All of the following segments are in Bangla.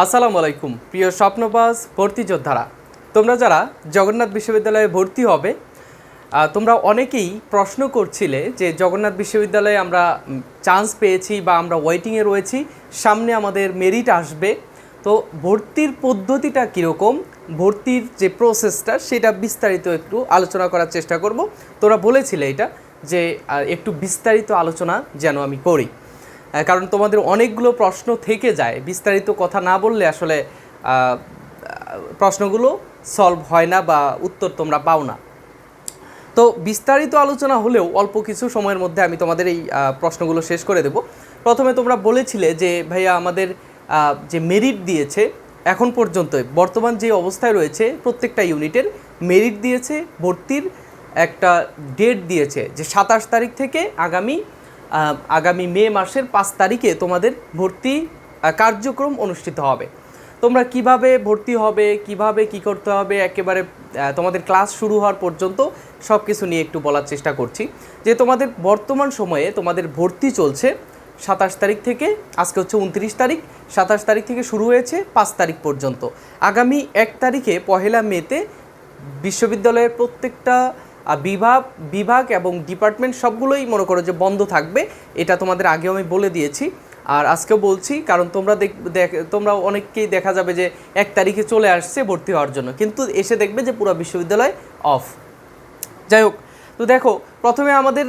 আসসালামু আলাইকুম, প্রিয় স্বপ্নবাজ ভর্তি যোদ্ধারা। তোমরা যারা জগন্নাথ বিশ্ববিদ্যালয়ে ভর্তি হবে তোমরা অনেকেই প্রশ্ন করছিলে যে জগন্নাথ বিশ্ববিদ্যালয়ে আমরা চান্স পেয়েছি বা আমরা ওয়েটিংয়ে রয়েছি, সামনে আমাদের মেরিট আসবে। তো ভর্তির পদ্ধতিটা কীরকম, ভর্তির যে প্রসেসটা সেটা বিস্তারিত একটু আলোচনা করার চেষ্টা করব। তোরা বলেছিলে এটা যে একটু বিস্তারিত আলোচনা যেন আমি করি। কারণ তোমাদের অনেকগুলো প্রশ্ন থেকে যায়। বিস্তারিত কথা না বললে আসলে প্রশ্নগুলো সলভ হয় না বা উত্তর তোমরা পাও না। তো বিস্তারিত আলোচনা হলেও অল্প কিছু সময়ের মধ্যে আমি তোমাদের এই প্রশ্নগুলো শেষ করে দেব। প্রথমে তোমরা বলেছিলে যে, ভাইয়া, আমাদের যে মেরিট দিয়েছে, এখন পর্যন্ত বর্তমান যে অবস্থায় রয়েছে, প্রত্যেকটা ইউনিটের মেরিট দিয়েছে, ভর্তির একটা ডেট দিয়েছে, যে সাতাশ তারিখ থেকে আগামী আগামী মে মাসের পাঁচ তারিখে তোমাদের ভর্তি কার্যক্রম অনুষ্ঠিত হবে। তোমরা কীভাবে ভর্তি হবে, কীভাবে কি করতে হবে, একেবারে তোমাদের ক্লাস শুরু হওয়ার পর্যন্ত সব কিছু নিয়ে একটু বলার চেষ্টা করছি। যে তোমাদের বর্তমান সময়ে তোমাদের ভর্তি চলছে সাতাশ তারিখ থেকে, আজকে হচ্ছে উনত্রিশ তারিখ, সাতাশ তারিখ থেকে শুরু হয়েছে পাঁচ তারিখ পর্যন্ত। আগামী এক তারিখে পহেলা মেতে বিশ্ববিদ্যালয়ের প্রত্যেকটা বিভাগ বিভাগ এবং ডিপার্টমেন্ট সবগুলোই মনে করো যে বন্ধ থাকবে, এটা তোমাদের আগেও আমি বলে দিয়েছি। আর আজকেও বলছি, কারণ তোমরা দেখ, দেখ- তোমরা অনেককেই দেখা যাবে যে এক তারিখে চলে আসছে ভর্তি হওয়ার জন্য, কিন্তু এসে দেখবে যে পুরো বিশ্ববিদ্যালয় অফ যাই হোক, তো দেখো, প্রথমে আমাদের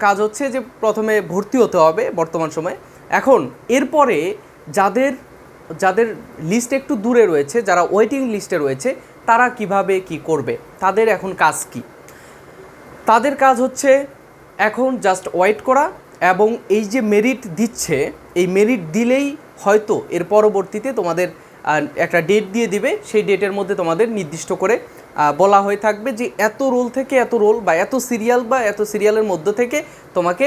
কাজ হচ্ছে যে প্রথমে ভর্তি হতে হবে বর্তমান সময়ে। এখন, এরপরে যাদের যাদের লিস্ট একটু দূরে রয়েছে, যারা ওয়েটিং লিস্টে রয়েছে, তারা কীভাবে কি করবে? তাদের এখন কাজ কি? তাদের কাজ হচ্ছে এখন জাস্ট ওয়েট করা এবং এই যে মেরিট দিচ্ছে, এই মেরিট দিলেই হয়তো এর পরবর্তীতে তোমাদের একটা ডেট দিয়ে দিবে, সেই ডেটের মধ্যে তোমাদের নির্দিষ্ট করে বলা হয়ে থাকবে যে এত রোল থেকে এত রোল বা এত সিরিয়াল বা এত সিরিয়ালের মধ্য থেকে তোমাকে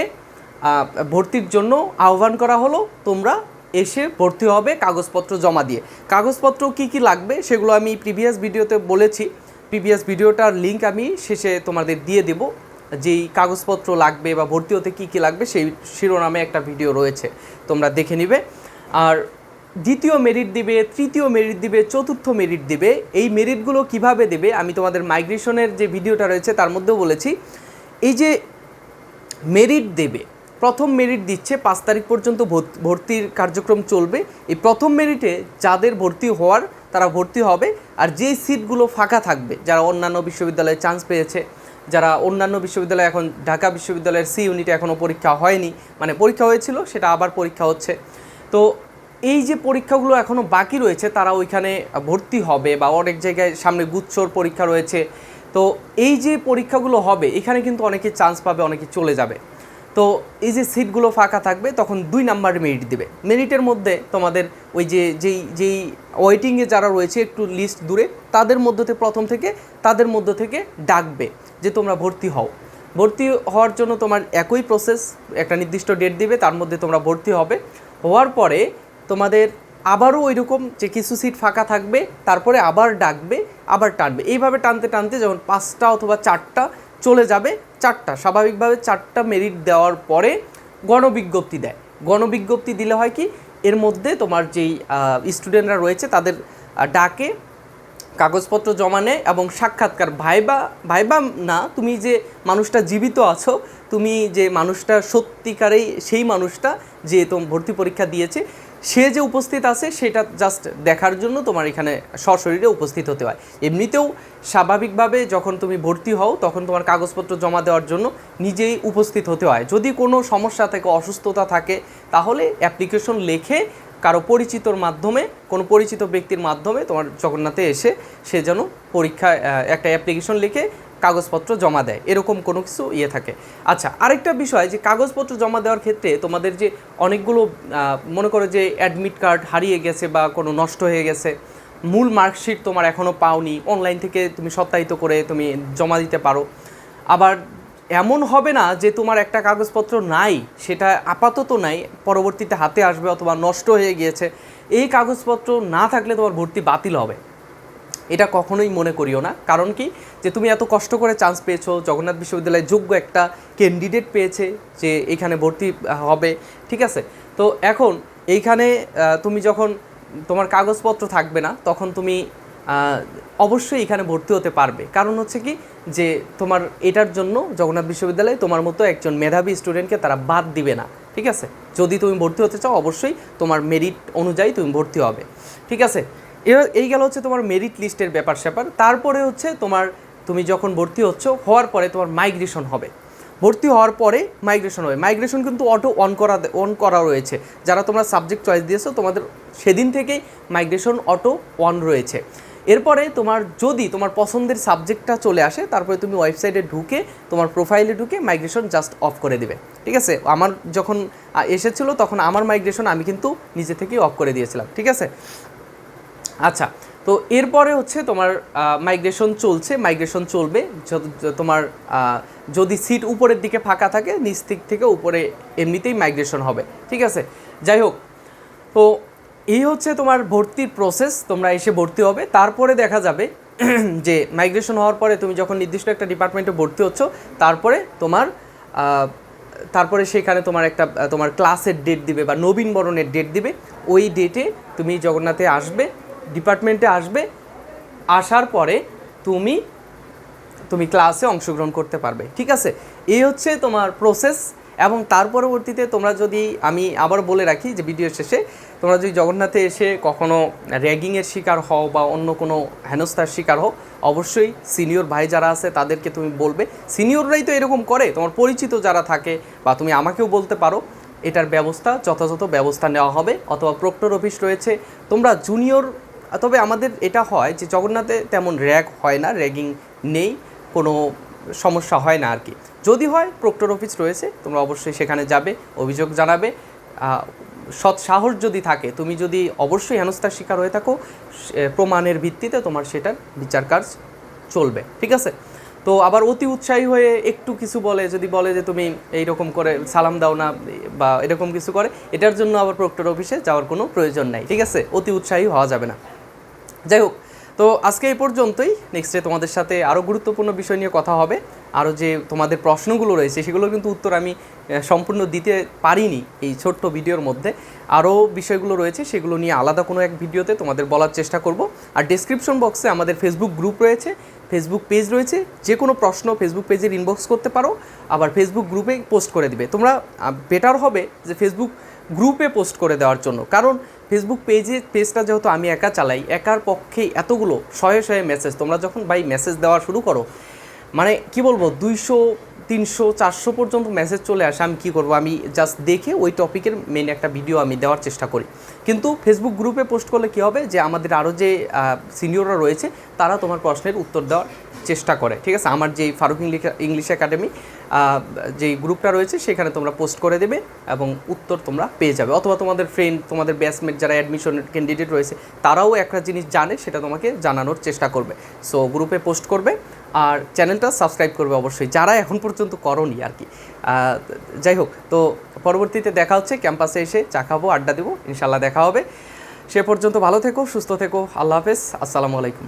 ভর্তির জন্য আহ্বান করা হলো, তোমরা এসে ভর্তি হবে কাগজপত্র জমা দিয়ে। কাগজপত্র কি কি লাগবে সেগুলো আমি প্রিভিয়াস ভিডিওতে বলেছি। প্রিভিয়াস ভিডিওটার লিঙ্ক আমি শেষে তোমাদের দিয়ে দেব। যেই কাগজপত্র লাগবে বা ভর্তি হতে কী কী লাগবে সেই শিরোনামে একটা ভিডিও রয়েছে, তোমরা দেখে নিবে। আর দ্বিতীয় মেরিট দিবে, তৃতীয় মেরিট দিবে, চতুর্থ মেরিট দিবে। এই মেরিটগুলো কীভাবে দেবে আমি তোমাদের মাইগ্রেশনের যে ভিডিওটা রয়েছে তার মধ্যেও বলেছি। এই যে মেরিট দেবে, প্রথম মেরিট দিচ্ছে পাঁচ তারিখ পর্যন্ত ভর্ত- ভর্তির কার্যক্রম চলবে। এই প্রথম মেরিটে যাদের ভর্তি হওয়ার তারা ভর্তি হবে আর যে সিটগুলো ফাঁকা থাকবে, যারা অন্যান্য বিশ্ববিদ্যালয়ে চান্স পেয়েছে, যারা অন্যান্য বিশ্ববিদ্যালয়ে এখন ঢাকা বিশ্ববিদ্যালয়ের সি ইউনিটে এখনও পরীক্ষা হয়নি মানে পরীক্ষা হয়েছিল, সেটা আবার পরীক্ষা হচ্ছে। তো এই যে পরীক্ষাগুলো এখনও বাকি রয়েছে, তারা ওইখানে ভর্তি হবে বা অনেক জায়গায় সামনে গুচ্ছর পরীক্ষা রয়েছে। তো এই যে পরীক্ষাগুলো হবে, এখানে কিন্তু অনেকে চান্স পাবে, অনেকে চলে যাবে। তো এই যে সিটগুলো ফাঁকা থাকবে, তখন দুই নাম্বার মেরিট দিবে। মেরিটের মধ্যে তোমাদের ওই যে, যেই যেই ওয়েটিংয়ে যারা রয়েছে, একটু লিস্ট দূরে, তাদের মধ্য থেকে, প্রথম থেকে, তাদের মধ্য থেকে ডাকবে যে তোমরা ভর্তি হও। ভর্তি হওয়ার জন্য তোমার একই প্রসেস একটা নির্দিষ্ট ডেট দিবে, তার মধ্যে তোমরা ভর্তি হবে। হওয়ার পরে তোমাদের আবারও ওই রকম যে কিছু সিট ফাঁকা থাকবে, তারপরে আবার ডাকবে, আবার টানবে। এইভাবে টানতে টানতে যখন পাঁচটা অথবা চারটা চলে যাবে চারটা, স্বাভাবিকভাবে চারটা মেরিট দেওয়ার পরে গণবিজ্ঞপ্তি দেয়। গণবিজ্ঞপ্তি দিলে হয় কি, এর মধ্যে তোমার যেই স্টুডেন্টরা রয়েছে তাদের ডাকে কাগজপত্র জমা নেয় এবং সাক্ষাৎকার। ভাইবা ভাইবা না, তুমি যে মানুষটা জীবিত আছো, তুমি যে মানুষটা সত্যিকারেই সেই মানুষটা যে তোমার ভর্তি পরীক্ষা দিয়েছে সে যে উপস্থিত আছে সেটা জাস্ট দেখার জন্য তোমার এখানে সশরীরে উপস্থিত হতে হয়। এমনিতেও স্বাভাবিকভাবে যখন তুমি ভর্তি হও তখন তোমার কাগজপত্র জমা দেওয়ার জন্য নিজেই উপস্থিত হতে হয়। যদি কোনো সমস্যা থাকে অসুস্থতা থাকে তাহলে অ্যাপ্লিকেশন লেখে কারও পরিচিতর মাধ্যমে কোনো পরিচিত ব্যক্তির মাধ্যমে তোমার জগন্নাথে এসে সে যেন পরীক্ষায় আহ, একটা অ্যাপ্লিকেশন লিখে কাগজপত্র জমা দেয়, এরকম কোনো কিছু ইয়ে থাকে। আচ্ছা আরেকটা বিষয় যে কাগজপত্র জমা দেওয়ার ক্ষেত্রে তোমাদের যে অনেকগুলো মনে করো যে অ্যাডমিট কার্ড হারিয়ে গেছে বা কোনো নষ্ট হয়ে গেছে, মূল মার্কশিট তোমার এখনও পাওনি অনলাইন থেকে তুমি সত্যায়িত করে তুমি জমা দিতে পারো। আবার এমন হবে না যে তোমার একটা কাগজপত্র নাই, সেটা আপাতত নাই, পরবর্তীতে হাতে আসবে অথবা নষ্ট হয়ে গিয়েছে, এই কাগজপত্র না থাকলে তোমার ভর্তি বাতিল হবে। এটা কখনোই মনে করিও না। কারণ কি? যে তুমি এত কষ্ট করে চান্স পেয়েছ, জগন্নাথ বিশ্ববিদ্যালয়ে যোগ্য একটা ক্যান্ডিডেট পেয়েছে যে এখানে ভর্তি হবে, ঠিক আছে? তো এখন এইখানে তুমি যখন তোমার কাগজপত্র থাকবে না, তখন তুমি অবশ্যই এখানে ভর্তি হতে পারবে। কারণ হচ্ছে কি? যে তোমার এটার জন্য জগন্নাথ বিশ্ববিদ্যালয়ে তোমার মতো একজন মেধাবী স্টুডেন্টকে তারা বাদ দিবে না, ঠিক আছে? যদি তুমি ভর্তি হতে চাও, অবশ্যই তোমার মেরিট অনুযায়ী তুমি ভর্তি হবে, ঠিক আছে? এই গেল হচ্ছে তোমার মেরিট লিস্টের ব্যাপার স্যাপার। তারপরে হচ্ছে তোমার, তুমি যখন ভর্তি হচ্ছ, হওয়ার পরে তোমার মাইগ্রেশন হবে। ভর্তি হওয়ার পরে মাইগ্রেশন হবে। মাইগ্রেশন কিন্তু অটো অন করা অন করা রয়েছে। যারা তোমরা সাবজেক্ট চয়েস দিয়েছ, তোমাদের সেদিন থেকেই মাইগ্রেশন অটো অন রয়েছে। এরপরে তোমার যদি তোমার পছন্দের সাবজেক্টটা চলে আসে, তারপরে তুমি ওয়েবসাইটে ঢুকে তোমার প্রোফাইলে ঢুকে মাইগ্রেশন জাস্ট অফ করে দিবে। ঠিক আছে? আমার যখন এসেছিল, তখন আমার মাইগ্রেশন আমি কিন্তু নিজে থেকেই অফ করে দিয়েছিলাম। ঠিক আছে? আচ্ছা তো এরপরে হচ্ছে তোমার মাইগ্রেশন চলছে মাইগ্রেশন চলবে তোমার যদি সিট উপরের দিকে ফাঁকা থাকে, নিচ দিক থেকে উপরে এমনিতেই মাইগ্রেশন হবে, ঠিক আছে? যাই হোক, তো এই হচ্ছে তোমার ভর্তির প্রসেস তোমরা এসে ভর্তি হবে। তারপরে দেখা যাবে যে মাইগ্রেশন হওয়ার পরে তুমি যখন নির্দিষ্ট একটা ডিপার্টমেন্টে ভর্তি হচ্ছ, তারপরে তোমার তারপরে সেখানে তোমার একটা, তোমার ক্লাসের ডেট দিবে বা নবীনবরণের ডেট দিবে। ওই ডেটে তুমি জগন্নাথে আসবে ডিপার্টমেন্টে আসবে, আসার পরে তুমি তুমি ক্লাসে অংশগ্রহণ করতে পারবে, ঠিক আছে? এই হচ্ছে তোমার প্রসেস এবং তার পরবর্তীতে তোমরা যদি, আমি আবার বলে রাখি যে ভিডিও শেষে, তোমরা যদি জগন্নাথে এসে কখনো র্যাগিংয়ের শিকার হও বা অন্য কোনো হেনস্থার শিকার হও, অবশ্যই সিনিয়র ভাই যারা আছে তাদেরকে তুমি বলবে। সিনিয়ররাই তো এরকম করে, তোমার পরিচিত যারা থাকে বা তুমি আমাকেও বলতে পারো, এটার ব্যবস্থা, যথাযথ ব্যবস্থা নেওয়া হবে। অথবা প্রক্টর অফিস রয়েছে, তোমরা জুনিয়র তবে আমাদের এটা হয় যে জগন্নাথে তেমন র্যাগ হয় না, র্যাগিং নেই, কোনো সমস্যা হয় না আর কি যদি হয়, প্রক্টর অফিস রয়েছে, তোমরা অবশ্যই সেখানে যাবে, অভিযোগ জানাবে। সৎ সাহস যদি থাকে, তুমি যদি অবশ্যই হেনস্থার শিকার হয়ে থাকো প্রমাণের ভিত্তিতে তোমার সেটার বিচার কাজ চলবে, ঠিক আছে? তো আবার অতি উৎসাহী হয়ে একটু কিছু বলে, যদি বলে যে তুমি এইরকম করে সালাম দাও না, বা এরকম কিছু করে, এটার জন্য আবার প্রক্টর অফিসে যাওয়ার কোনো প্রয়োজন নাই, ঠিক আছে? অতি উৎসাহী হওয়া যাবে না। যাই হোক তো আজকে এই পর্যন্তই। নেক্সটে তোমাদের সাথে আরও গুরুত্বপূর্ণ বিষয় নিয়ে কথা হবে। আরও যে তোমাদের প্রশ্নগুলো রয়েছে, সেগুলোর কিন্তু উত্তর আমি সম্পূর্ণ দিতে পারিনি এই ছোট্ট ভিডিওর মধ্যে। আরও বিষয়গুলো রয়েছে, সেগুলো নিয়ে আলাদা কোনো এক ভিডিওতে তোমাদের বলার চেষ্টা করব। আর ডেসক্রিপশন বক্সে আমাদের ফেসবুক গ্রুপ রয়েছে। ফেসবুক পেজ রয়েছে, যে কোনো প্রশ্ন ফেসবুক পেজের ইনবক্স করতে পারো। আবার ফেসবুক গ্রুপে পোস্ট করে দিবে। তোমরা বেটার হবে যে ফেসবুক গ্রুপে পোস্ট করে দেওয়ার জন্য। কারণ ফেসবুক পেজে পেজটা যেহেতু আমি একা চালাই, একার পক্ষে এতগুলো, শয়ে শয়ে মেসেজ তোমরা যখন বাই মেসেজ দেওয়া শুরু করো মানে কি বলব, দুইশো, তিনশো, চারশো পর্যন্ত মেসেজ চলে আসে, আমি কী করব? আমি জাস্ট দেখে ওই টপিকের মেন একটা ভিডিও আমি দেওয়ার চেষ্টা করি। কিন্তু ফেসবুক গ্রুপে পোস্ট করলে কী হবে? যে আমাদের আরও যে সিনিয়ররা রয়েছে, তারা তোমার প্রশ্নের উত্তর দেওয়ার চেষ্টা করে। ঠিক আছে? আমার যেই ফারুক ইংলিশ ইংলিশ একাডেমি যেই গ্রুপটা রয়েছে সেখানে তোমরা পোস্ট করে দেবে এবং উত্তর তোমরা পেয়ে যাবে। অথবা তোমাদের ফ্রেন্ড তোমাদের ব্যাচমেট যারা অ্যাডমিশন ক্যান্ডিডেট রয়েছে, তারাও একটা জিনিস জানে, সেটা তোমাকে জানানোর চেষ্টা করবে। সো গ্রুপে পোস্ট করবে আর চ্যানেলটা সাবস্ক্রাইব করবে অবশ্যই। যারা এখন পর্যন্ত করনি আর কি। যাই হোক, তো পরবর্তীতে দেখা হচ্ছে ক্যাম্পাসে এসে চা খাব, আড্ডা দেবো ইনশাল্লাহ দেখা হবে। সে পর্যন্ত ভালো থেকো, সুস্থ থেকো, আল্লাহ হাফেজ, আসসালামু আলাইকুম।